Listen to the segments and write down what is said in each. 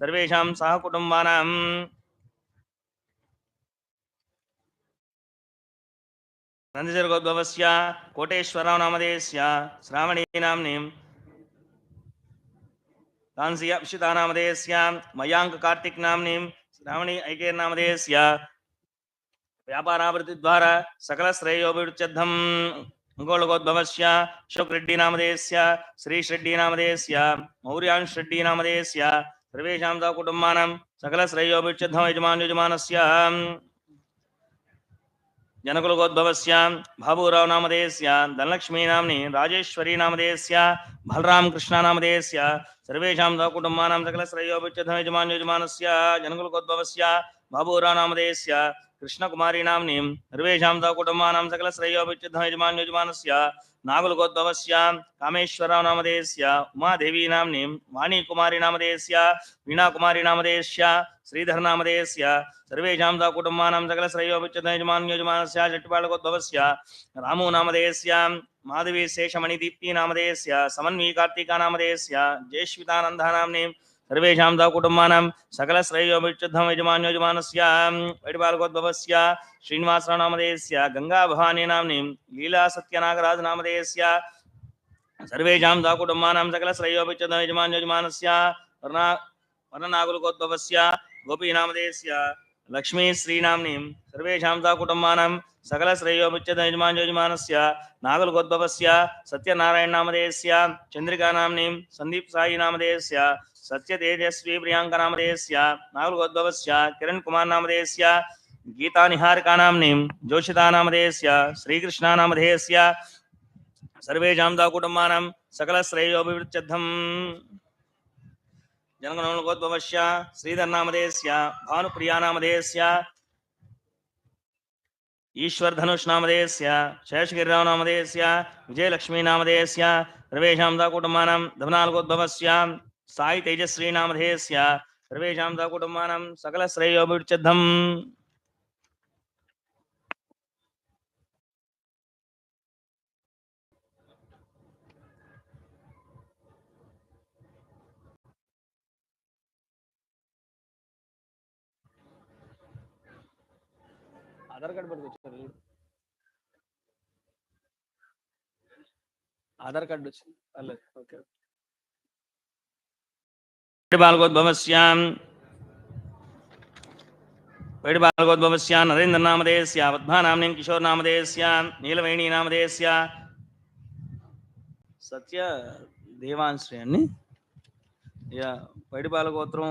సర్వేషాం సహకుటుంబానాం నందిజర్గోద్భవస్య కోటేశ్వరరావు నామధేయస్య శ్రావణీ నామ్ని కాంసీ అప్షితా నామధేయస్య మయాంక్ కార్తిక్ నామ్ని శ్రావణీ ఐకేర్నామధేయస్య వ్యాపారావృత్తి ద్వారా సకల శ్రేయోభివృత్యర్థం గోళగోద్భవస్య శుక్రెడ్డి నామధేయస్య శ్రీషెడ్డి నామధేయస్య మౌర్యాంశ్ రెడ్డి నామధేయస్య सर्वेषां च कुटुम्बानां सकलश्रेयोभिवृच्यद्धम् यजमान यजमानस्य जनकुलगोद्भवस्य भाबुराव नामधेयस्य धनलक्ष्मी नाम्नि राजेश्वरी नामधेयस्य बलराम कृष्ण नामधेयस्य सर्वेषां च कुटुम्बानां सकलश्रेयोभिवृच्यद्धम् यजमान यजमानस्य जनकुलगोद्भवस्य बाबूराव नामधेयस्य कृष्णकुमारी नाम्नीं सर्वेषां च कुटुम्बानां सकलश्रेयोभिवृच्यद्धम् यजमान यजमानस्य नागुलगोद्भवस्य कामेश्वरराव नामधेयस्य उमादेवी नाम्नीं वाणीकुमारी नामधेयस्य वीणाकुमारी नामधेयस्य श्रीधर नामधेयस्य सर्वेषां च कुटुम्बानां सकलश्रेयोभिवृच्यद्धम् यजमान यजमानस्य चट्टपालगोद्भवस्य रामो नामधेयस्य माधवी शेषमणिदीप्ति नामधेयस्य समन्वी कार्तिका नामधेयस्य जयश्वितानन्दा नाम्नीं सर्वेषां च कुटुम्बानां सकलश्रेयोभिवृच्यद्धम् यजमान यजमानस्य वैडिपालगोद्भवस्य श्रीनिवासराव नामधेयस्य गङ्गाभवानी नाम्नीं लीला सत्यनागराज नामधेयस्य सर्वेषां च कुटुम्बानां सकलश्रेयोभिवृच्यद्धम् यजमान यजमानस्य वर्णा वर्णनागुलगोद्भवस्य गोपीनामधेयस्य लक्ष्मी श्रीनाम्नीं सर्वेषां च कुटुम्बानां सकलश्रेयोभिवृच्यद्धम् यजमान यजमानस्य नागलगोद्भवस्य सत्यनारायणनामधेयस्य चन्द्रिकानाम्नीं सन्दीप साई नामधेयस्य सत्यतेजस्वी प्रियाङ्कनामधेयस्य नागलगोद्भवस्य किरणकुमार नामधेयस्य गीतानिहारिकानाम्नीं जोषितानामधेयस्य श्रीकृष्णानामधेयस्य सर्वेषां च कुटुम्बानां सकलश्रेयोभिवृच्यद्धम् जनगणोद्भवस्य श्रीधरनामधेयस्य भानुप्रियानामधेयस्य ईश्वर धनुष नामधेयस्य नामधेयस्य विजयलक्ष्मी नामधेयस्य सर्वेषां च कुटुम्बानां సాయి తేజశ్రీనామధేయస్య సర్వేషాం సకుటుంబానం సకల శ్రేయోభిచిద్ధం ఆధార్ కార్డు పట్టుకొచ్చారు. ఆధార్ కార్డు వచ్చింది. పర్లేదు ఓకే. बालकोद्भवस्यां वैड बालकोद्भवस्या नरेन्द्र नामधेयस्या वद्भा కిషోర్ నామదే नामधेयस्या నీలవేణి నామదే స్యా సత్య దేవాంశ్రయాన్ని యా పైడి బాలగోత్రం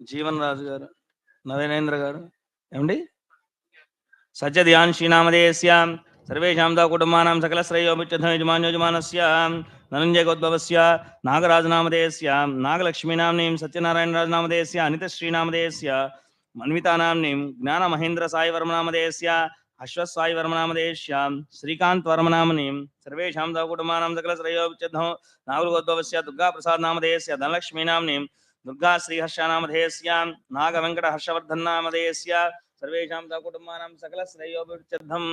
జీవన్ రాజు గారు నరేంద్ర గారు ఏమండి సత్య ధ్యాన్ శ్రీనామధేయస్య సర్వేషాం దా కుటుంబానాం సకల శ్రేయోభిచ్చ యజమాన్ యజమానస్య ధనంజయ గోద్భవస్య నాగరాజనామధేయస్య నాగలక్ష్మీనామ్నీం సత్యనారాయణరాజనామధేయస్య అనిత శ్రీనామధేయస్య మన్వితానామ్నీం జ్ఞాన మహేంద్ర సాయి వర్మనామధేయస్య అశ్వత్సాయి వర్మనామధేయస్య శ్రీకాంత్ వర్మనామని సర్వేషాం సకుటుంబానాం సకల శ్రేయోచిద్ధం నాగులగోద్భవస్య దుర్గాప్రసాద్ నామధేయస్య ధనలక్ష్మీనామ్ని దుర్గా శ్రీహర్షనామధేయస్య నాగవెంకట హర్షవర్ధన్ నామధేయస్య సర్వేషాం సకుటుంబానాం సకల శ్రేయోభిచిద్ధం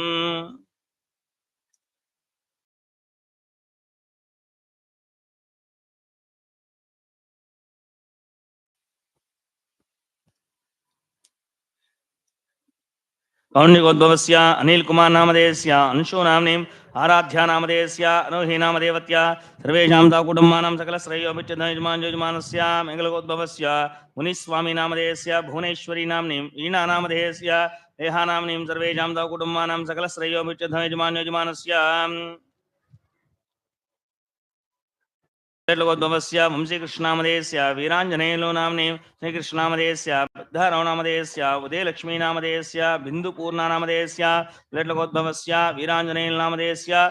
कौंडिकोद्भवस्य अनिल कुमार नामधेयस्य अंशो नाम्नि आराध्या नामधेयस्य नाम नामदेवत्या, सर्वेषां कुटुम्बानां सकलश्रेयोभिच्युमानस्य मङ्गलकोद्भवस्य, मुनिस्वामी नामधेयस्य भुवनेश्वरी नाम्निं ईणा नामधेयस्य देहा नाम्निं सर्वेषां कुटुम्बानां सकलश्रेयोभिच्युमानस्य त्रैलोकोद्भवस्यां श्रीकृष्णामदेस्या वीराञ्जनेलो नाम्ने श्रीकृष्णामदेस्या बुद्धारौणामदेस्या उदयलक्ष्मीनामदेस्या बिन्दुपूर्णानामदेस्या त्रैलोकोद्भवस्या वीराञ्जनेलनामदेस्या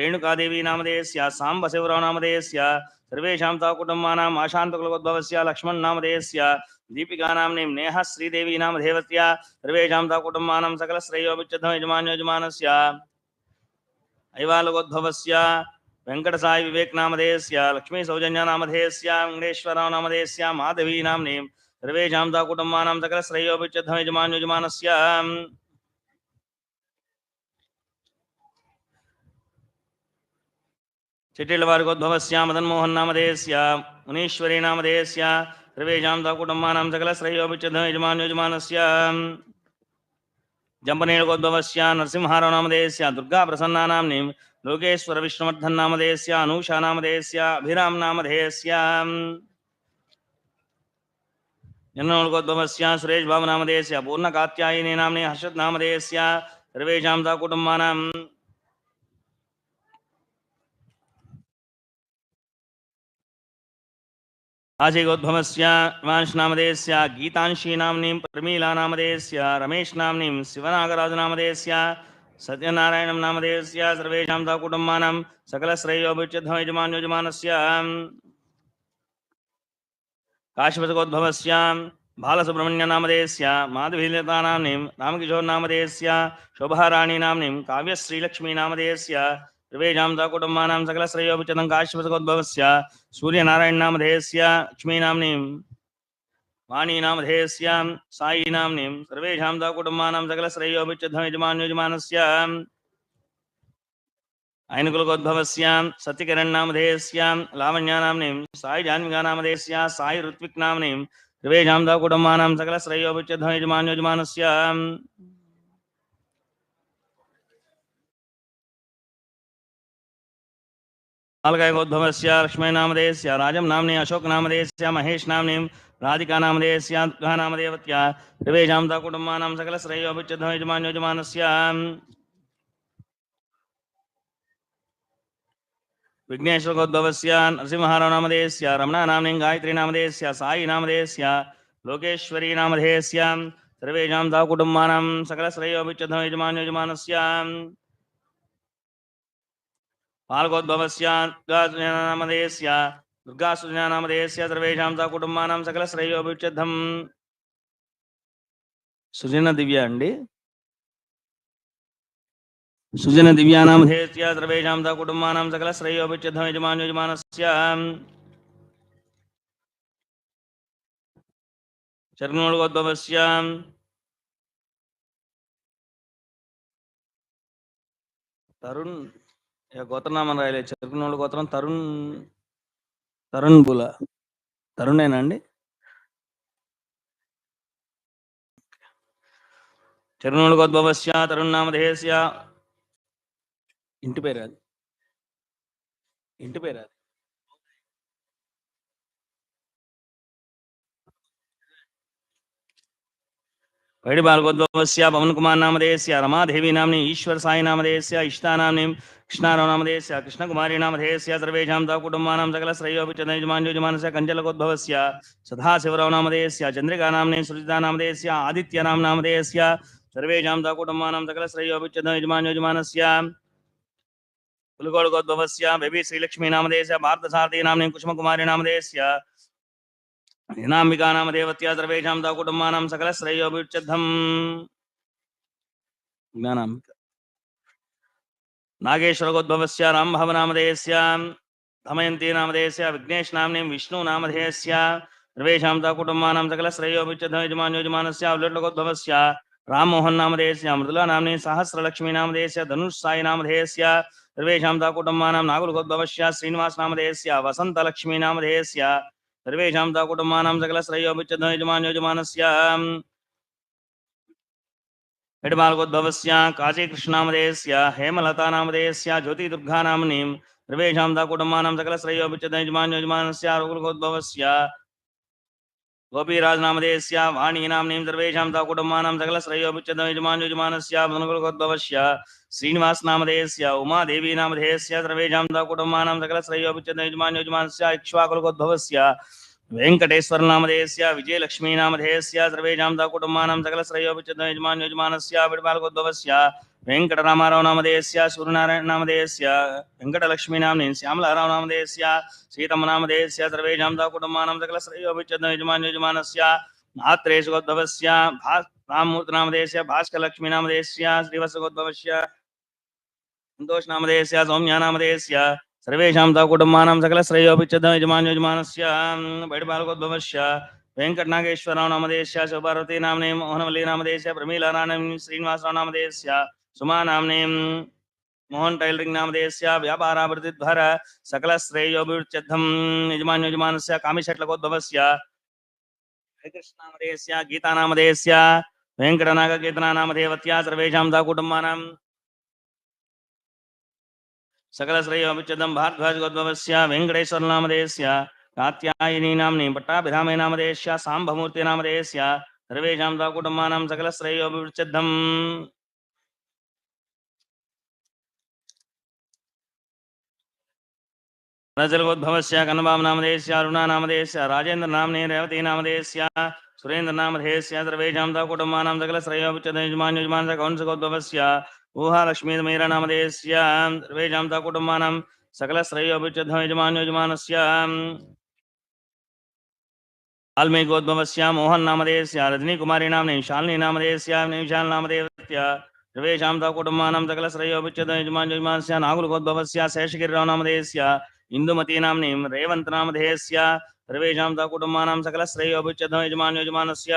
रेणुकादेवीनामदेस्या साम्बशिवरावनामदेस्या सर्वेषां तव कुटुम्बानाम् आशान्तकुलोद्भवस्या लक्ष्मणनामदेस्या दीपिकानां नेहा श्रीदेवीनाम देवत्या सर्वेषां तव कुटुम्बानां सकलश्रेयोभिच्छद्धं यजमान्योजमानस्य ऐवालोकोद्भवस्य वेंकटसाई विवेक नामधेयस्या लक्ष्मी सौजन्या नामधेयस्या वेंकटेश्वरा नामधेयस्या माधवी नाम्ने सर्वेषां सा कुटुम्बानां सकलश्रेयोभिच्छद्धं यजमान् यजमानस्य। चिटिलवर्गोद्भवस्या मदन्मोहन्नामधेयस्या मुनीश्वरी नामधेयस्या सर्वेषां सा कुटुम्बानां सकलश्रेयोभिच्छद्धं यजमान् यजमानस्य। जम्बनेलगोद्भवस्या नरसिंहारो नामधेयस्या दुर्गा प्रसन्ना नाम्नीं लोकेश्वर विष्णुवर्धन नामधेयस्य, अनूषा नामधेयस्य, अभिराम नामधेयस्य। जन्मोद्भवस्य सुरेश बाबु नामधेयस्य, पूर्णकात्यायिनी नाम्नि हर्षद नामधेयस्य, सर्वेषां सकुटुम्बानां आशिगोद्भवस्य नामधेयस्य, गीतांशी नाम्नीं, प्रमीला नामधेयस्य, रमेश नाम्नीं, शिवनागराज नामधेयस्य सत्यनारायणं नामधेयस्य सर्वेषां सकुटुम्बानां सकलश्रेयोभिच्छिद्धं यजमान् यजमानस्य काशीपतिकोद्भवस्य बालसुब्रह्मण्यनामधेयस्य माधवीलतानाम्नीं रामकिशोरनामधेयस्य शोभाराणीनाम्नीं काव्यश्रीलक्ष्मीनामधेयस्य सर्वेषां सकुटुम्बानां सकलश्रेयोभिच्छिद्धं काशीपतिकोद्भवस्य सूर्यनारायणनामधेयस्य लक्ष्मीनाम्नीं। वाणीनामधेयस्य सायीनाम्नीं सर्वेषां सकुटुम्बानां सकलश्रेयोभिच्छिद्धं यजमान् यजमानस्य ऐनकुलकोद्भवस्य सत्यकिरण्नामधेयस्य लावण्यानाम्नीं साई जाह्नविकानामधेयस्य साई ऋत्विक्नाम्नीं सर्वेषां सकुटुम्बानां सकलश्रेयोभिच्छिद्धं यजमान् बालकायकोद्भवस्य लक्ष्मीनामधेयस्य राजं नाम्नि अशोकनामधेयस्य महेशनाम्नीं राधिकानामधेयस्य सर्वेषां सकुटुम्बानां सकलश्रेयोभिच्छिद्धं यजमान् यजमानस्य। विघ्नेश्वरोद्भवस्य नरसिंहाराव नामधेयस्य रमणा नाम्नीं, गायत्री नामधेयस्य साई नामधेयस्य लोकेश्वरी పాల్గోద్భవస్య దుర్గాసుజానామదేస్య సర్వేషాం స కుటుంబానాం సకల శ్రేయోభిక్షిద్ధం సుజన దివ్య అండి? సుజన దివ్యానాం హేత్య సర్వేషాం స కుటుంబానాం సకల శ్రేయోభిక్షిద్ధం యజమాన్ యజమానస్య శరణోద్భవస్య తరుణ్ ఇక గోత్రనామం రాయలే చెరుకునోడు గోత్రం తరుణ్ తరుణ్ బుల. తరుణేనా అండి? చరుణోద్భవస్య తరుణామధేయస్య ఇంటి పేరు అది. ఇంటి పేరు అది. भैड भार्गवद्वस्य पवन कुमार नामधेयस्य रमा देवी नामनि ईश्वर साई नामधेयस्य इष्टा नामनि कृष्णाराव नामधेयस्य कृष्णकुमारी नामधेयस्य सर्वेषां तव कुटुम्बानां सकलश्रयोऽपि चन्द्रयजमानयोजमानस्य कञ्चलकोद्भवस्य सदाशिवराव नामधेयस्य चन्द्रिका नाम्नि सुजिता नामधेयस्य आदित्यनां नामधेयस्य सर्वेषां तव कुटुम्बानां सकलश्रयोऽपि चन्द्रयजमानयोजमानस्य कुलगोडगोद्भवस्य बेबी श्रीलक्ष्मी नामधेयस्य भारतसारथी नाम्नि कुसुमकुमारी नामधेयस्य నామధేయస్య హినాంబికా సర్వేషాం తా కుటుంబానాం సకల శ్రేయోభిచ్చద్ధం జ్ఞానాంబిక నాగేశ్వరగోద్భవస్య రాంభవనామధేయస్య దమయంతి నామధేయస్య విఘ్నేష్ నామ్ని విష్ణు నామధేయస్య సర్వేషాం తా కుటుంబానాం సకల శ్రేయోభిచ్చద్ధం యజమాన్ యజమానస్య అవలట్లగోద్భవస్య రామ్మోహన్ నామధేయస్య మృదులా నామ్ని సహస్రలక్ష్మీ నామధేయస్య ధనుష్ సాయి నామధేయస్య సర్వేషాం తా కుటుంబానాం నాగులగోద్భవస్య శ్రీనివాస్ నామధేయస్య వసంతలక్ష్మీ నామధేయస్య सर्वेषां ता कुटुम्बानां सकलश्रयोभिच्छद्वयजमानयोजमानस्य हिडमार्गोद्भवस्य काशीकृष्णामदेयस्य हेमलतानामदेयस्य ज्योतिदुर्गानाम्नीं सर्वेषां ता कुटुम्बानां सकलश्रयोभिच्छद्वयजमानयोजमानस्य रुकुलगोद्भवस्य गोपीराज नामधेयस्या वाणी नाम्नीं सर्वेषां ता कुटुम्बानां सकलश्रयोपिच्छदं यजमान् यजमानस्य पुनकुलकोद्भवस्य श्रीनिवास नामधेयस्य उमादेवी नामधेयस्य सर्वेषां ता कुटुम्बानां सकलश्रयोपिच्छदं यजमान् यजमानस्य, इक्ष्वाकुलकोद्भवस्य विजयलक्ष्मी नामधेयस्य सर्वेषां ता कुटुम्बानां सकलश्रयोपिच्छदं वेङ्कटरामाराव नामधेयस्य सूर्यनारायण नामधेयस्य वेङ्कटलक्ष्मीनाम्नि श्यामलाराव नामधेयस्य सीतमनामधेयस्य सर्वेषां सा कुटुम्बानां सकलश्रेयोभिच्छेदयजमानयजमानस्य मात्रेषु गोद्भवस्य, भा राममूर्तनामधेयस्य भास्करलक्ष्मीनामधेयस्य श्रीवत्सगोद्भवस्य सन्तोषनामधेयस्य सौम्यानामधेयस्य सर्वेषां सा कुटुम्बानां सकलश्रेयोभिच्छेदयजमानयजमानस्य बैडबालकोद्भवस्य वेङ्कटनागेश्वरराव नामधेयस्य शिवपार्वती नाम्ने मोहनवल्ली नामधेयस्य प्रमीलारायण श्रीनिवासराव नामधेयस्य సుమా నామ్నే మోహన్ టైలరింగ్ నామధేయస్య వ్యాపారాభివృద్ధిద్వార సకల శ్రేయోభివృత్యర్థం యజమాన్ యజమానస్య కామిషట్లకోద్భవస్య హరికృష్ణనామధేయస్య గీతానామధేయస్య వెంకటనాగకీర్తనామధేవత్యా సర్వేషాం తా కుటుంబానాం సకల శ్రేయోభిత్యర్థం భారద్వాజగోద్భవస్య వెంకటేశ్వరనామధేయస్య కాత్యాయని నామ్ని పట్టాభిరామే నామధేయస్య సాంబమూర్తి నామధేయస్య సర్వేషాం తా కుటుంబానాం సకల శ్రేయోభివృత్యర్థం नामधेयस्य अरुणा नामधेयस्य राजेन्द्र नाम्ने रेवती नामधेयस्य सुरेन्द्र नामधेयस्य सर्वेषां दा कुटुम्बानां सकलश्रेयोपच्यतं यजमान यजमान कौंसगोद्भवस्य ऊहालक्ष्मीमीर नामधेयस्य सर्वेषां दा कुटुम्बानां सकलश्रेयोपच्यतं यजमान यजमानस्य। वाल्मीकोद्भवस्य मोहन नामधेयस्य रजनीकुमारी नाम्नि शालिनी नामधेयस्य निशाल नामधेयस्य सर्वेषां ता कुटुम्बानां सकलश्रेयोपच्यतं यजमान यजमानस्य नागुलकोद्भवस्य शेषगिरिराव नामधेयस्य इन्दुमती नाम्नीं रेवन्त नामधेयस्य सर्वेषां ता कुटुम्बानां सकलश्रेयोपच्यतं यजमान यजमानस्य।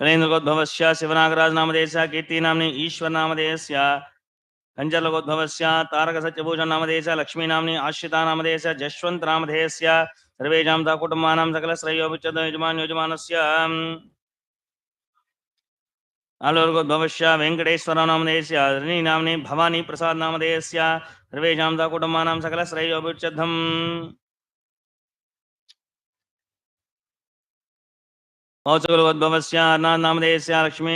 कलेन्द्रगोद्भवस्य शिवनागराज नामधेयस्य कीर्ति नाम्नि ईश्वर नामधेयस्य कञ्चलगोद्भवस्य तारकसत्यभूषण नामधेयस्य लक्ष्मी नाम्नि आश्रिता नामधेयस्य जश्वन्त नामधेयस्य सर्वेषां कुटुम्बानां सकलश्रेयोपच्यतं यजमान यजमानस्य। आलोर्गोद्भवस्य वेङ्कटेश्वर नामधेयस्य ऋणी नाम्नि भवानी प्रसाद नामधेयस्य सर्वेषां ता कुटुम्बानां सकलश्रेयोपच्यद्धम् औचकुलोद्भवस्य अर्नाथ नामधेयस्य लक्ष्मी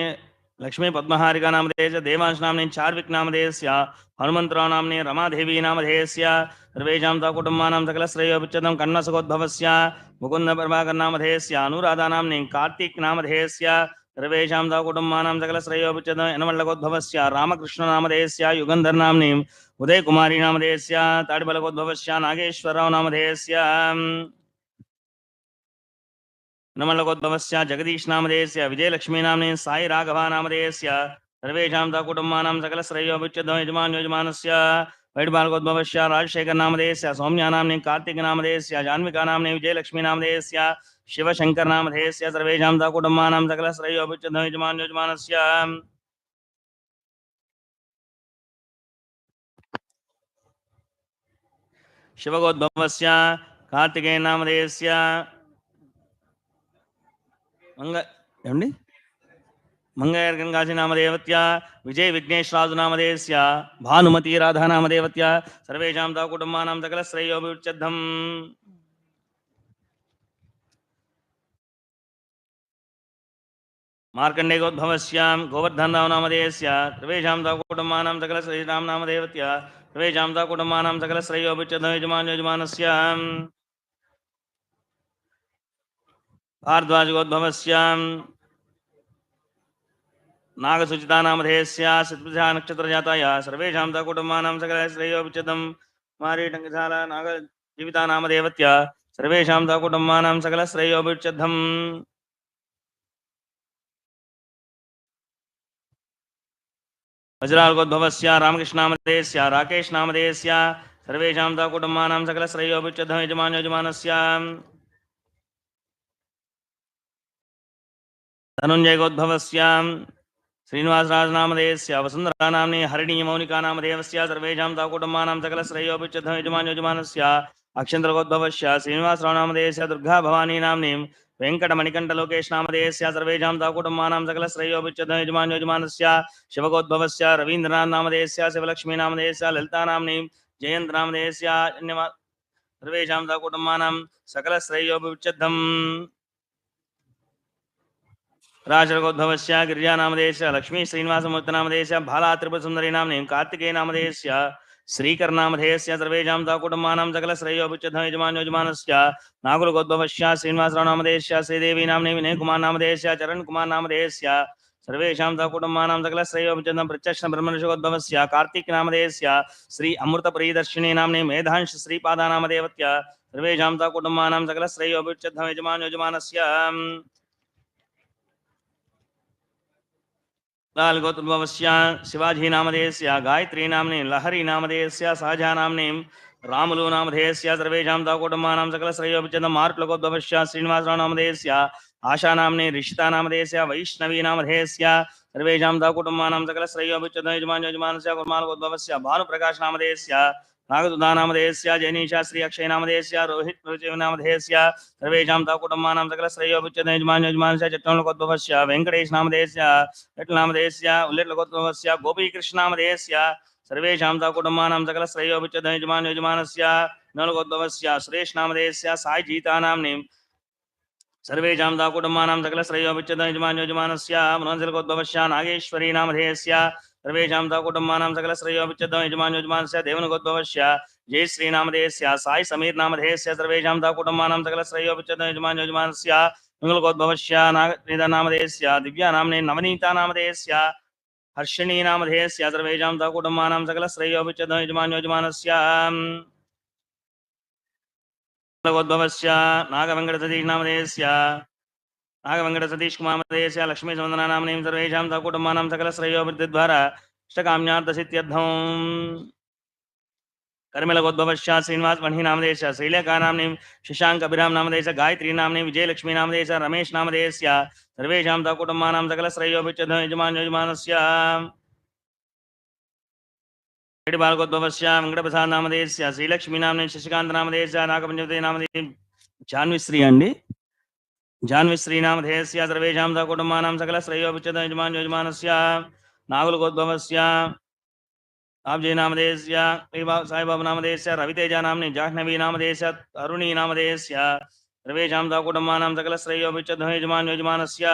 लक्ष्मी पद्महारिका नामधेयस्य देवांश नाम्नि चार्विक नामधेयस्य हनुमन्तराव नाम्नि रमादेवी नामधेयस्य सर्वेषां ता कुटुम्बानां सकलश्रेयोपच्यतं कन्नसगोद्भवस्य मुकुन्दप्रभाकर नामधेयस्य अनुराधा नाम्नि कार्तिक नामधेयस्य सर्वेषां ता कुटुम्बानां सकलश्रेयोपच्यतं यनमल्लगोद्भवस्य रामकृष्णनामधेयस्य युगन्धर नाम्नि उदयकुमारी नामधेयस्य ताडिबलगोद्भवस्य नागेश्वरराव नामधेयस्य नामधेयस्य विजयलक्ष्मी नाम्नि साई राघवा नामधेयस्य सर्वेषां ता कुटुम्बानां सकलश्रेयोपच्यतं यजमान यजमानस्य वैडबालकोद्भवस्य राजशेखर नामधेयस्य सौम्या नाम्नि कार्तिक नामधेयस्य जान्विका नाम्नि विजयलक्ष्मी नामधेयस्य शिवशङ्कर नामधेयस्य सर्वेषां ता कुटुम्बानां सकलश्रेयोपच्यतं यजमान यजमानस्य शिवगोद्भवस्य కార్తికేయ నామధేయస్య మంగ ఏమండి मंगैर्गंगाजीनामदेवत्या विजय विघ्नेशराजुनामदेवस्य भानुमती राधा राधानामदेवत्या सर्वेषां तव कुटुम्बानां सकलश्रेयोभिच्यद्धम् मार्कण्डेकोद्भवस्यां गोवर्धनरावनामदेयस्य, सर्वेषां तव कुटुम्बानां सकलश्रेयरामनामदेवत्या सर्वेषां तव कुटुम्बानां सकलश्रेयोभिच्यद्धम् यजमान् यजमानस्य। भारद्वाजगोद्भवस्यां नागसुचिता नामधेयस्य शतपृथा नक्षत्रजाताय सर्वेषां ता कुटुम्बानां सकलश्रेयोपचितं मारीटङ्कशाला नागजीविता नामदेवत्य सर्वेषां ता कुटुम्बानां सकलश्रेयोपचिद्धम् वज्रालगोद्भवस्य रामकृष्णनामधेयस्य राकेश नामधेयस्य सर्वेषां ता कुटुम्बानां सकलश्रेयोपचिद्धं यजमान यजमानस्य। धनुञ्जयगोद्भवस्यां श्रीनिवासराजनामधेयस्य वसुन्धरा नाम्नि हरिणी मौनिका नामधेयस्य सर्वेषां ताकुटुम्बानां सकलश्रेयोपच्यद्धं यजमान्यजमानस्य, अक्षेन्द्रगोद्भवस्य श्रीनिवासराव नामधेयस्य दुर्गा भवानी नाम्नीं वेङ्कटमणिकण्ठलोकेश नामधेयस्य सर्वेषां ताकुटुम्बानां सकलश्रेयोपच्यद्धं यजमान्यजमानस्य, शिवगोद्भवस्य रवीन्द्रनाथ नामधेयस्य शिवलक्ष्मी नामधेयस्य ललिता नाम्नीं जयन्त नामधेयस्य अन्यमा सर्वेषां ताकुटुम्बानां सकलश्रेयोपच्यद्धम् राजरगोद्भवस्य गिरिजानामधेयस्य लक्ष्मी श्रीनिवासमूर्तिनामधेयस्य भाला त्रिपुरसुन्दरी नाम्नीं कार्तिकेय नामधेयस्य श्रीकरनामधेयस्य सर्वेषां कुटुम्बानां सकलश्रेयोपच्यद्धं यजमान यजमानस्य, नागुलगोद्भवस्य, श्रीनिवासराव नामधेयस्य श्रीदेवी नाम्नि विनयकुमार नामधेयस्य चरणकुमार नामधेयस्य सर्वेषां कुटुम्बानां सकलश्रेयोपच्यद्धं प्रत्यक्ष ब्रह्मर्षगोद्भवस्य कार्तिक नामधेयस्य श्री अमृतप्रियदर्शिनी नाम्नि मेधांश श्रीपादा नामदेवत्य, सर्वेषां ता कुटुम्बानां यजमान लाल गोत्रभवस्य शिवाजी नामधेयस्य, गायत्री नाम्नि, लहरी नामधेयस्य सहजा नाम्नीं, रामुलु नामधेयस्य सर्वेषां ताकुटुम्बानां सकलश्रेयोपचितं मार्प्लकोद्भवस्य श्रीनिवासराव नामधेयस्य, आशा नाम्नि ऋषिता नामधेयस्य, वैष्णवी नामधेयस्य सर्वेषां ताकुटुम्बानां सकलश्रेयोपचितं यजमान यजमानस्य कुर्मालकोद्भवस्य भानुप्रकाश नामधेयस्य नागदुदानामधेयस्य जैनीशा श्री अक्षयनामधेयस्य रोहित नामधेयस्य सर्वेषां ता कुटुम्बानां सकलश्रेयोपच्यते यजमान यजमानस्य चट्टणलोकोद्भवस्य वेङ्कटेशनामधेयस्य लट्लनामधेयस्य उल्लेट्लकोद्भवस्य गोपीकृष्णामधेयस्य सर्वेषां ता कुटुम्बानां सकलश्रेयोपच्यते यजमान यजमानस्य नलकोद्भवस्य सुरेशनामधेयस्य साई जीतानाम्निं सर्वेषां ता कुटुम्बानां सकलश्रेयोपच्यते यजमान यजमानस्य मनोजलकोद्भवस्य नागेश्वरी नामधेयस्य सर्वेषां ता कुटुम्बानां सकलश्रेयोपच्यते यजमान यजमानस्य देवनकोद्भवस्य जय श्रीनामधेयस्य साई समीर नामधेयस्य सर्वेषां ता कुटुम्बानां सकलश्रेयोपच्यते यजमान यजमानस्य मंगलकोद्भवस्य नागनामधेयस्य दिव्यानाम्ने नवनीता नामधेयस्य हर्षिणी नामधेयस्य सर्वेषां ता कुटुम्बानां सकलश्रेयोपच्यते यजमान यजमानस्य गोद्भवस्य नागवेङ्कटसतीश नामधेयस्य नागवेङ्कटसतीश कुमारमधेयस्य लक्ष्मी नाम्नीं सर्वेषां ता कुटुम्बानां सकलश्रेयोवृद्धिद्वारा इष्टकाम्यार्थसिद्ध्यर्थम् कर्मिलगोद्भवस्य श्रीनिवास मणि नामधेयस्य श्रीलेखा नाम्नीं शशाङ्क अभिराम नामधेयस्य गायत्री नाम्नीं विजयलक्ष्मी नामधेयस्य रमेश नामधेयस्य सर्वेषां ता कुटुम्बानां सकलश्रेयोभिच्यते यजमान यजमानस्य बालकोद्भवस्य वेङ्कटप्रसाद नामधेयस्य శ్రీలక్ష్మి నామనే శశికాంత్ నామధేయస్య నాగపంచవతి నామధేయం జాన్విశ్రీ అండి जाह्नवी श्रीनामधेयस्य सर्वेषां सकुटुम्बानां सकलश्रेयोपिच्छत यजमान यजमानस्य नागुलगोद्भवस्य आपजी नामधेयस्य साईबाबा नाम रवितेजा नाम्नि, जाह्नवी नाम अरुणी नाम सर्वेशा स नामधेयस्य सकल सकुटुम्बानां सकलश्रेयोपिच्छत यजमान यजमानस्य।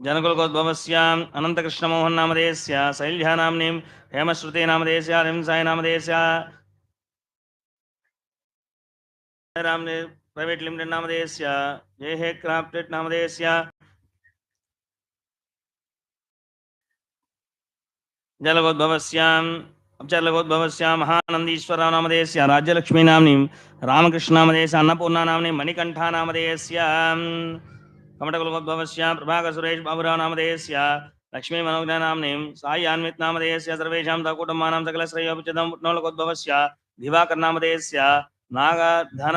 जनकुलगोद्भवस्य अनन्तकृष्णमोहन्नामधेयस्य शैल्या नाम्नि, हेमश्रुते नाम हिंसा नाम रामने प्रैवेट लिमिटेड नामधेयस्य जय हे क्राफ्टेड नामधेयस्य जलगोद्भवस्याम् अपचरलगोद्भवस्य महानन्दीश्वरराव नामधेयस्य राज्यलक्ष्मी नाम्नीं रामकृष्णनामधेयस्य अन्नपूर्णा नाम्नीं मणिकण्ठा नामधेयस्य कमटकुलकोद्भवस्य प्रभाकसुरेश बाबुराव नामधेयस्य लक्ष्मी मनोज्ञ नाम्नीं साई अन्वित नामधेयस्य सर्वेषां ता कुटुम्बानां सकलश्रेयोपचितं पुट्नोलकोद्भवस्य दिवाकर नामधेयस्य नागधन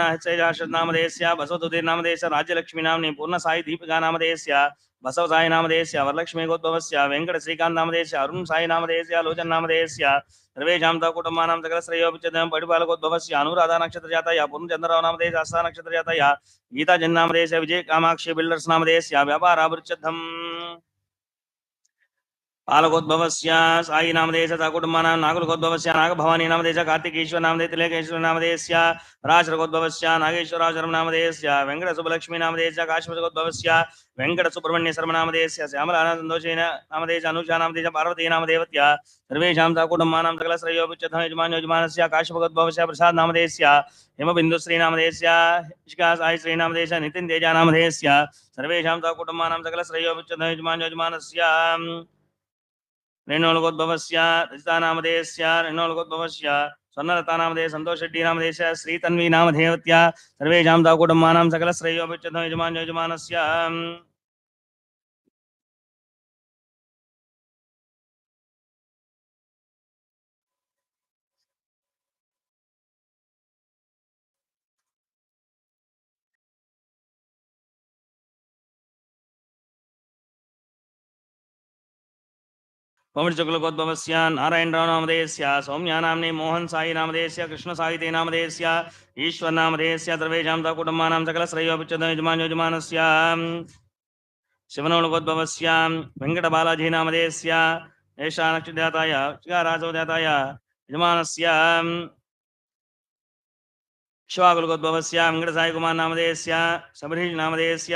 नामधेयस्य बसवतुतिर नामधेयस्य राज्यलक्ष्मी नाम्नी पूर्णसाई दीपिका नामधेयस्य बसव साई नामधेयस्य वरलक्ष्मी गोद्भवस्य श्रीकान्त नामधेयस्य अरुण साई नामधेयस्य लोचन नामधेयस्य सर्वेषां ता कुटुम्बानां सकलश्रेयोपचितं पडिपालकोद्भवस्य अनुराधा नक्षत्रजातया, पूर्णचन्द्रराव नामधेयस्य हस्ता नक्षत्रजातया गीता जन्नामधेयस्य विजय कामाक्षी बिल्डर्स नामधेयस्य व्यापारावृच्छद्धम् पालकोद्भवस्य साई नामधेयस्य कुटुम्बानां नागुलकोद्भवस्य नागभवानी नामधेयस्य कार्तिकेश्वर नामधेय, तिलकेश्वर नामधेयस्य पराशरकोद्भवस्य नागेश्वराचरं नामधेयस्य वेङ्कटसुबलक्ष्मी नामधेयस्य काश्मीरकोद्भवस्य वेङ्कटसुब्रह्मण्य शर्मनामधेयस्य श्यामलानन्दोषेण नामधेयस्य अनुषा नामधेयस्य, पार्वती नामदेवत्या सर्वेषां ता कुटुम्बानां सकलश्रेयोपच्यतः यजमान यजमानस्य काश्यपकोद्भवस्य प्रसाद नामधेयस्य, हिमबिन्दुश्री नामधेयस्य शिखा साई श्री नामधेयस्य, नितिन तेजा नामधेयस्य, सर्वेषां ता कुटुम्बानां सकलश्रेयोपच्यतः यजमान यजमानस्य। रेणोलकोद्भवस्य रजितानामधेयस्य रेणोलकोद्भवस्य स्वर्णलतानामधेय सन्तोष शेट्टी नामधेयस्य श्रीतन्वी नामधेयवत्या सर्वेषां ता कुटुम्बानां सकलश्रेयोपच्यतः यजमान यजमानस्य। पवनचकुलकोद्भवस्य नारायणराव नामधेयस्य सौम्यानाम्ने मोहन साई नामधेयस्य कृष्णसाहिते नामधेयस्य, ईश्वर नामधेयस्य, सर्वेषां ता कुटुम्बानां सकलश्रेयोपच्यत यजमान यजमानस्य। शिवनोलकोद्भवस्य वेङ्कटबालाजी नामधेयस्य एषा नक्षत्रजाताय राजोजाताय यजमानस्य। शिवाकुलकोद्भवस्य वेङ्कटसायकुमार नामधेयस्य सबरीश नामधेयस्य,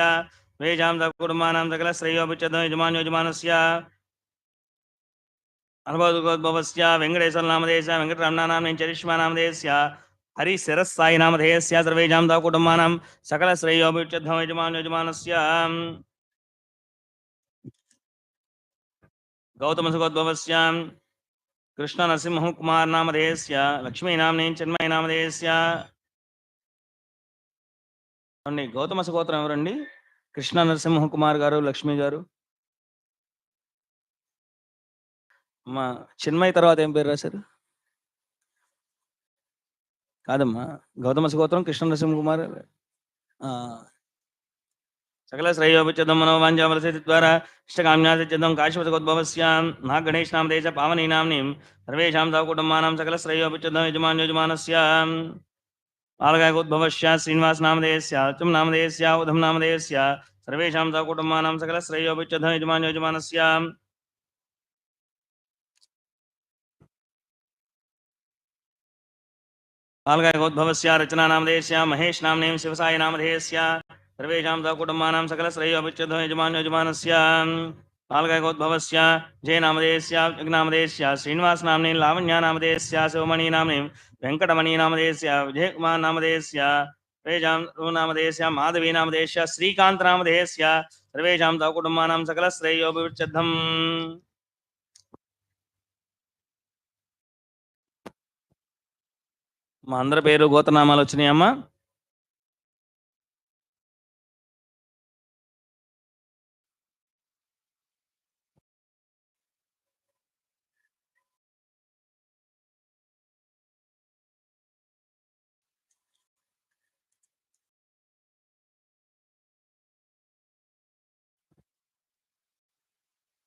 वेषां कुटुम्बानां सकलश्रेयोपच्यत यजमान यजमानस्य। అనుభవద్భవస్య వెంకటేశ్వర నామధేయస్య వెంకటరమణానాం చరిష్మా నామధేయస్య హరి శిరస్సాయి నామధేయస్య సర్వేషాం తా కుటుంబానాం సకల శ్రేయోభిక్షద్ధం యజమాన్ యజమానస్య. గౌతమ సుగోద్భవస్య కృష్ణ నరసింహ కుమార్ నామధేయస్య లక్ష్మీ నామ్ని చిన్మయ నామధేయస్య అండి గౌతమ సుగోత్రం ఎవరండి? కృష్ణ నరసింహ కుమార్ గారు లక్ష్మి గారు మా చిన్మయ్య తర్వాత ఏం పేరు రాశారు? కాదమ్మా గౌతమ సుగోత్రం కృష్ణ నరసింహకుమార్ సకల శ్రేయోపచ్చదం మనోవాంఛావలసిద్ధి ద్వారా ఇష్టకామ్యాసిద్ధం కాశీపతకోద్భవస్యాం నా గణేష్ నామదేశ పావనీనాంనిం సర్వేషాం సహ కుటుంబానాం సకల శ్రేయోపచ్చదం యజమాన్ యజమానస్యాం. ఆలగాయోద్భవస్య శ్రీనివాస నామధేయస్య అర్చుం నామధేయస్య ఉధం నామధేయస్య సర్వేషాం సహ కుటుంబానాం సకల శ్రేయోపచ్చదం యజమాన్ యజమానస్యాం. कालगायकोद्भवस्य रचनानामधेयस्य महेशनाम्नें शिवसायिनामधेयस्य, सर्वेषां सकुटुम्बानां सकलश्रेयोभिच्छेदो यजमानोजमानस्य कालगायकोद्भवस्य जयनामधेयस्य विघ्नामधेयस्य श्रीनिवासनाम्नें लावण्यानामधेयस्य शिवमणिनाम्नें वेङ्कटमणिनामधेयस्य विजयकुमारनामधेयस्य सर्वेषां नामधेयस्य माधवीनामधेयस्य श्रीकान्तनामधेयस्य सर्वेषां सकुटुम्बानां सकलश्रेयोभिच्छद्धम् మా అందరి పేరు గోతనామాలు వచ్చినాయమ్మా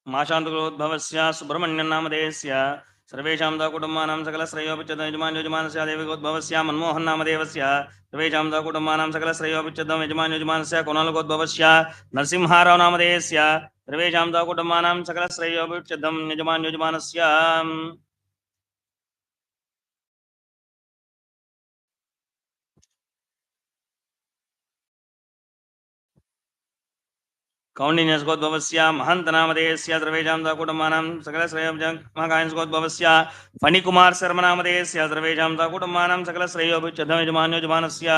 మాశాంతకులోద్భవస్య సుబ్రహ్మణ్యనామదేస్య సర్వేషాం దా కుటుంబానాం సకల శ్రేయోపిచ్చద యజమాన్ యజమానస్య దేవికోద్భవస్య మన్మోహన్ నామదేవస్య. సర్వేషాం దా కుటుంబానాం సకల శ్రేయోపిచ్చదం యజమాన్ యజమానస్య కుణాలకోద్భవస్య నరసింహారావు నామధేయస్య. సర్వేషాం దా కుటుంబానాం సకల శ్రేయోపిచ్చదం యజమాన్ యజమానస్య. कौंडिन्यस्कोद्भवस्य महन्तनामधेयस्य सर्वेषां सकुटुम्बानां सकलश्रेयोभजमकायस्कोद्भवस्य फणिकुमारशर्मनामधेयस्य सर्वेषां सकुटुम्बानां सकलश्रेयोभिचधमयजमानोजमानस्य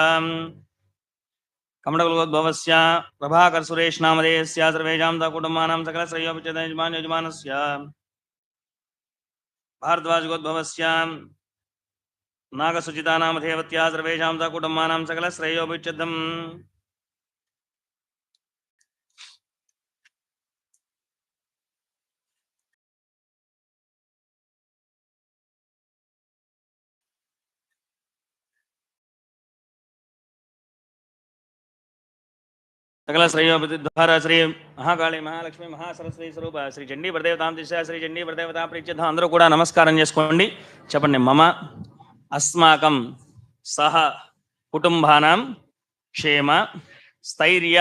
कमण्डकुलोद्भवस्य प्रभाकरसुरेशनामधेयस्य सर्वेषां सकुटुम्बानां सकलश्रेयोभिचधमयजमानोजमानस्य भारद्वाजगोद्भवस्य नागसुचितानामधेयवत्या सर्वेषां सकुटुम्बानां सकलश्रेयोभिचधम् శ్రేయోపతిద్వార శ్రీ మహాకాళి మహాలక్ష్మి మహాసరస్వతి స్వరూప శ్రీ చండీ ప్రదేవతాం దిశ శ్రీ చండీ ప్రదేవతా ప్రీత్యర్థం అందరూ కూడా నమస్కారం చేసుకోండి. చెప్పండి మమ అస్మాకం సహ కుటుంబానాం క్షేమ స్థైర్య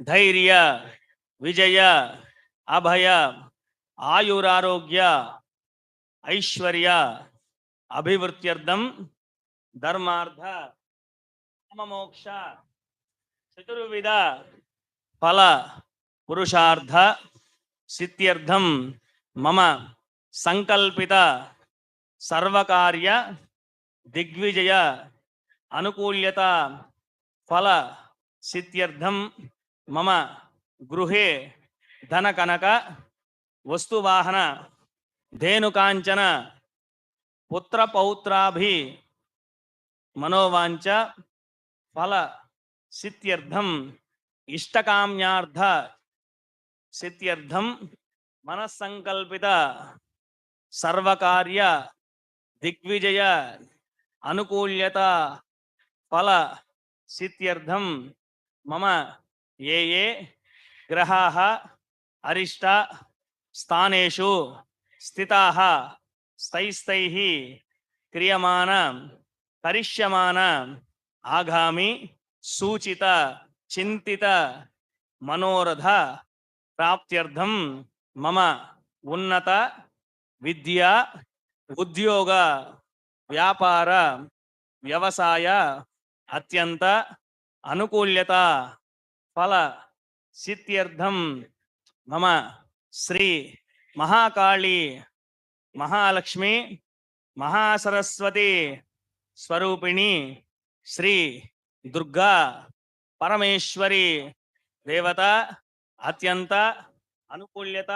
ధైర్య విజయ అభయ ఆయురారోగ్య ఐశ్వర్య అభివృత్యర్థం ధర్మార్థ మోక్ష चतुर्विध, फल, पुरुषार्थ सिद्ध्यर्थम मम संकल्पित, सर्वकार्य, दिग्विजय, अनुकूल्यता, फल सिद्ध्यर्थम मम गृह धन कनक वस्तुवाहन धेनुकांचन पुत्रपौत्राभि मनोवांच फल सित्यर्धम इष्टकाम्यार्थ सित्यर्थम मनसंकल्पित, सर्वकार्य, दिग्विजय, अनुकूल्यता, फल सित्यर्धम मम ये ये ग्रहाः, अरिष्ट, स्थानेषु स्थिताः, स्थैस्तैः क्रियमाण, करिष्यमाण, आगामी సూచిత చింతిత మనోరథ ప్రాప్త్యర్థం మమ ఉన్నత విద్య ఉద్యోగ వ్యాపార వ్యవసాయ అత్యంత అనుకూల్యత ఫల సిత్యర్థం మమ శ్రీ మహాకాళి మహాలక్ష్మి మహాసరస్వతి స్వరూపిణి శ్రీ దుర్గా పరమేశ్వరి దేవత అత్యంత అనుకూల్యత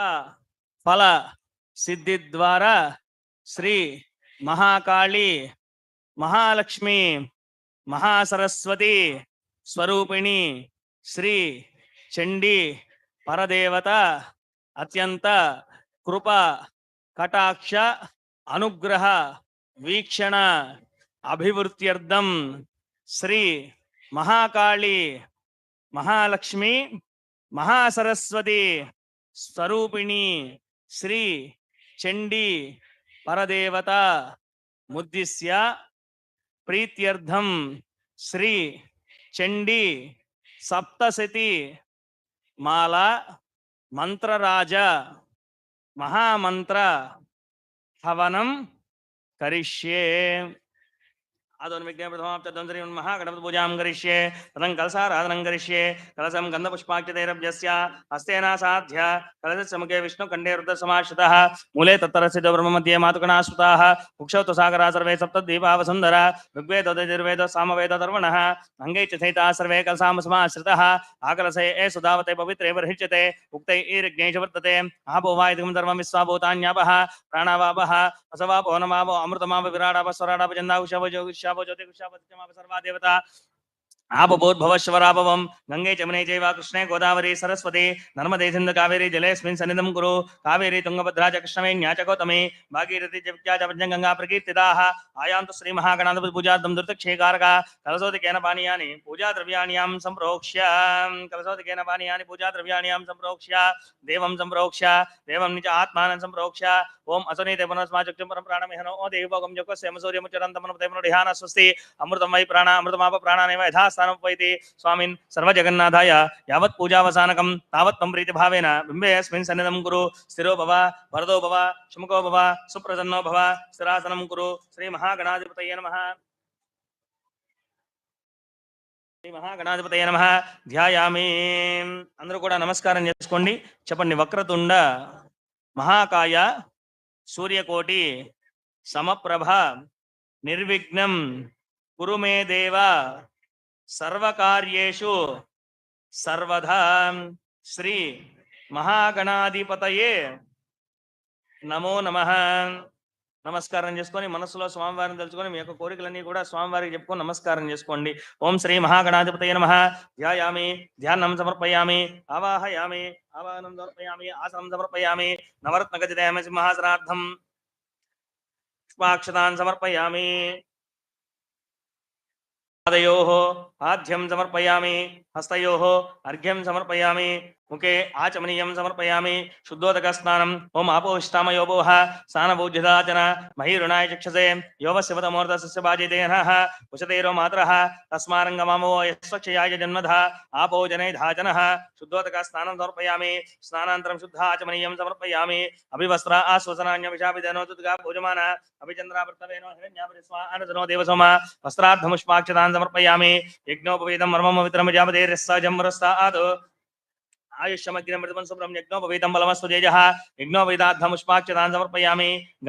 ఫల సిద్ధి ద్వారా శ్రీ మహాకాళి మహాలక్ష్మి మహాసరస్వతి స్వరూపిణి శ్రీ చండి పరదేవత అత్యంత కృప కటాక్ష అనుగ్రహ వీక్షణ అభివృద్ధ్యర్థం శ్రీ మహాకాళి మహాలక్ష్మి మహాసరస్వతి స్వరూపిణి శ్రీ చండీ పరదేవత ముద్దిశ్య ప్రీత్యర్థం శ్రీ చండీ సప్తశతి మాల మంత్రరాజ మహామంత్ర హవనం కరిష్యే. आदोन विज्ञान प्रथमाप्त ध्वंसरी महागणपति पूजां करिष्ये तदं कलसाराधनं करिष्ये, कलशं गन्धपुष्पाक्षतैरभ्यस्य हस्तेन साध्य कलशसमुखे विष्णुकण्ठे रुद्रसमाश्रितः मूले तत्तरस्य ब्रह्ममध्ये मातुकणा स्मृताः कुक्षौ तु सर्वे सप्तद्वीपावसुन्दर, ऋग्वेदो यजुर्वेदो सामवेदो दर्वणः अङ्गे च सहिताः सर्वे कलसां समाश्रितः आकलसे ए सुधावते, पवित्रे बर्हिच्यते उक्तै ईर्ज्ञैष वर्तते आपो वा इदं धर्मं विश्वाभूतान्यापः, प्राणावापः असवापो नमावो अमृतमाव विराडाप, स्वराडाप जन्दाकुशापो जोगुशापो ज्योतिकुशापो तिमाप सर्वा देवता। आपबोद्भवश्वराभवं गङ्गे चमने चैव कृष्णे गोदावरी सरस्वती, नर्मदे सिन्धु कावेरी जलेऽस्मिन् सन्निधं कुरु। कावेरी तुङ्गभद्रा च कृष्णवेण्या च गौतमे। भागीरथी च विद्या च वज्रं गङ्गा प्रकीर्तिताः आयान्तु श्रीमहागणाधिपति पूजार्थं धृतक्षेकारका। कलशोदकेन पानीयानि पूजाद्रव्याण्यां सम्प्रोक्ष्य। कलशोदकेन पानीयानि पूजाद्रव्याण्यां सम्प्रोक्ष्य। देवं सम्प्रोक्ष्य। देवं निज आत्मानं सम्प्रोक्ष्य। ओम असनीते पुनस्माचक्षुं परं प्राणमिहनो ओ देवभोगं जगस्य सूर्यमुच्चरन्तमनुपते ध्यान स्वस्ति अमृतं वै प्राण अमृतमाप సంస్థానముపైతి స్వామిన్ సర్వ జగన్నాథాయ యావత్ పూజావసానకం తావత్ తమ్ ప్రీతి భావేన బింబే అస్మిన్ సన్నిధం కురు. స్థిరో భవ వరదో భవ శుముఖో భవ సుప్రసన్నో భవ స్థిరాసనం కురు. శ్రీ మహాగణాధిపతయ నమ. శ్రీ మహాగణాధిపతయ నమ. ధ్యాయామి. అందరూ కూడా నమస్కారం చేసుకోండి. చెప్పండి వక్రతుండ మహాకాయ సూర్యకోటి సమప్రభ నిర్విఘ్నం. కురు మే దేవ సర్వకార్యేషు సర్వదా శ్రీ మహాగణాధిపతయే నమో నమ. నమస్కారం చేసుకొని మనసులో స్వామివారిని తలుచుకొని మీ యొక్క కోరికలన్నీ కూడా స్వామివారికి చెప్పుకొని నమస్కారం చేసుకోండి. ఓం శ్రీ మహాగణాధిపతయ నమ. ధ్యాయామి ధ్యానం సమర్పయామి ఆవాహయామి ఆవాహనం సమర్పయామి ఆసనం సమర్పయామి నవరత్నగతిదయామి సింహాసనార్థం పుష్పాక్షతాన్ సమర్పయామి. पादयोः पाद्यं समर्पयामि हस्तयोः अर्घ्यं समर्पयामि। मुखे आचमनीय आचमनीयं शुद्धोदक स्नान ओम आपोष्टामयोभोः स्नानभोज्यदाचन महिणाय चक्षसे। योग शिवतमूर्त योगस्यवतमूर्तस्य बाजितेनः उशतेरो मात्र। तस्मारङ्गमामो यस्वक्षयाय जन्मधः आपो जनै। शुद्धोदक स्नान समर्पयामि। स्नानान्तरं शुद्ध आचमनीयं समर्पयामि। अभिवस्त्र आश्वसनान्यविशापिदनोदुद्गा भोजमान। अभिचन्द्रावर्तवेनो हिरण्यापरिस्वानदनो देवसोम। वस्त्रार्थमुष्पाक्षतान् समर्पयामि। यज्ञोपवेदं मर्ममवितरमजापतेर्यस्स जम्बरस्तात् ఆయుష్యమగ్రం మృతమన్ సుబ్రహ్మ యజ్ఞోపవీతం బలమస్తు జయ యజ్ఞోపవీతార్థముష్పాక్షతాన్ సమర్పయామి